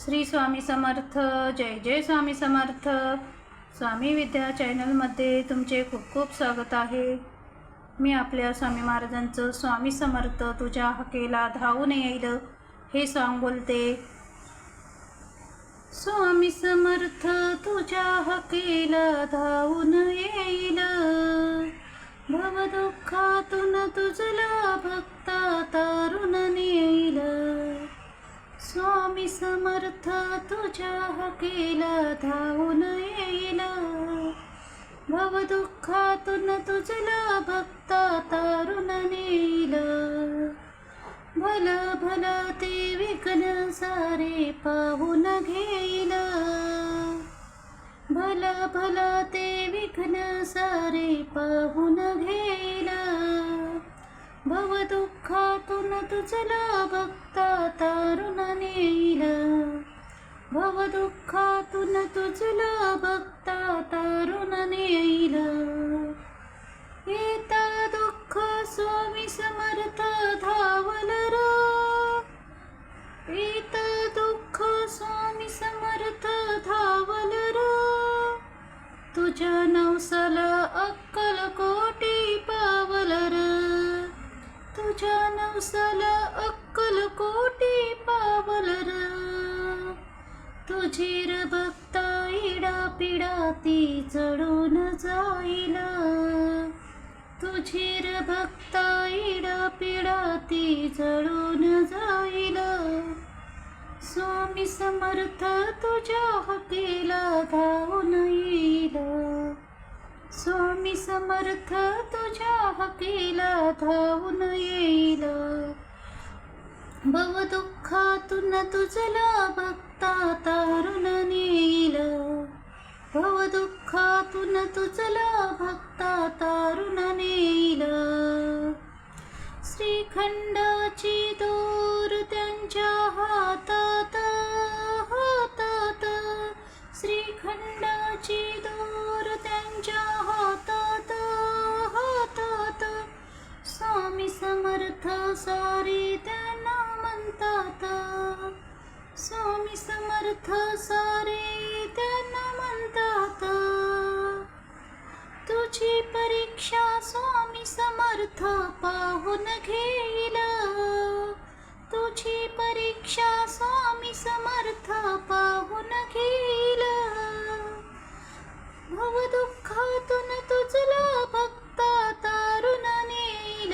श्री स्वामी समर्थ जय जय स्वामी समर्थ. स्वामी विद्या चॅनलमध्ये तुमचे खूप खूप स्वागत आहे. मी आपल्या स्वामी महाराजांचं स्वामी समर्थ तुझ्या हकेला धावून येईल हे सॉन्ग बोलते. स्वामी समर्थ तुझ्या हकेला धावून येईल भवदुःखातून तुझला भक्ता तारुण येईल स्वामी समर्थ तुझ्या हकीला धावून येईल भवदुःखातून तुझला भक्ता तारुण नेईल. भल भल ते विघ्न सारे पाहून घेईल. भल भल ते विघ्न सारे पाहून घेईल. भवदुःखातून तुझला भक्ता तारुण भवदुःखातून तुझला भक्ता तारुण नेईल. येता दुःख स्वामी समर्थ धावल र. येता दुःख स्वामी समर्थ धावल तुझ्या नवसाला अक्कल कोटी पावल तुझ्या नवसाला तुझेर र भक्ता इडा पिडा ती चढून जाईल. तुझेर भक्ता इडा पिडा ती चढून जाईल. स्वामी समर्थ तुझ्या हकेला धावून येईल. स्वामी समर्थ तुझ्या हकेला धावून येईल. भवदुःखातून तुझला भक्ता तारुण नेईल भवदुःखातून तुझला भक्ता तारुण नेईल श्रीखंडाची दोर त्यांच्या हातात हातात. श्रीखंडाची दोर त्यांच्या हातात हातात. स्वामी समर्थ सारे समर्थ सारे त्यांना म्हणतात. तुझी परीक्षा स्वामी समर्थ पाहून घेईल. तुझी परीक्षा स्वामी समर्थ पाहून घेईल. भवदुःखातून तुझला भक्ता तारुण नेईल.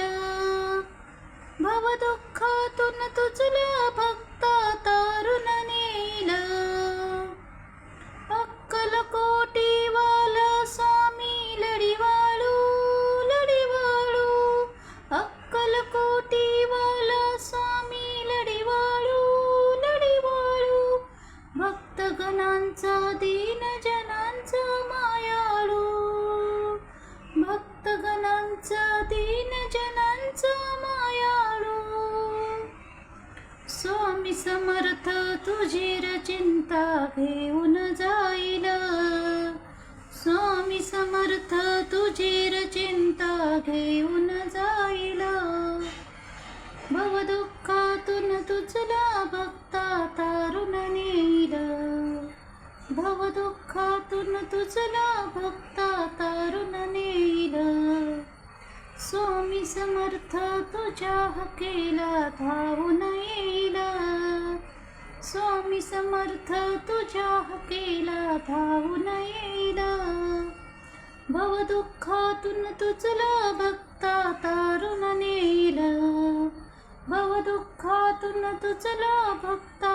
भवदुःखातून तुझला भक्ता तारुण नेईल अक्कल कोटी वाला स्वामी लडीवाळू लढीवाळू। अक्कल कोटी वाला स्वामी लडीवाळू लढीवाळू। भक्तगणांचा दीन जनांचा मायाळू। भक्तगणांचा दीन जनांचा मायाळू। स्वामी समर्थ तुझी रचिंता चिंता घेऊन जाईल. स्वामी समर्थ तुझी रचिंता चिंता घेऊन जाईल. भवदुःखातून तुझला भक्ता तारुण नेईल. भवदुःखातून तुझला भक्ता तारुण नेईल. स्वामी समर्थ तुझ्या हकेला धावून येईल. स्वामी समर्थ तुझ्या हकेला धावून येईल भवदुःखातून तुझला भक्ता तारुण नेईल भवदुःखातून तुझला भक्ता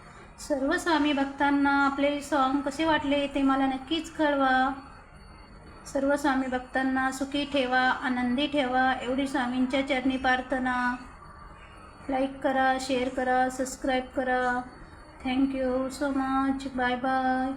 सर्व स्वामी भक्तांना आपले सॉन्ग कसे वाटले ते मला नक्कीच कळवा. सर्व स्वामी भक्तांना सुखी ठेवा आनंदी ठेवा एवढी स्वामींच्या चरणी प्रार्थना. लाईक करा शेअर करा सबस्क्राईब करा. Thank you so much bye bye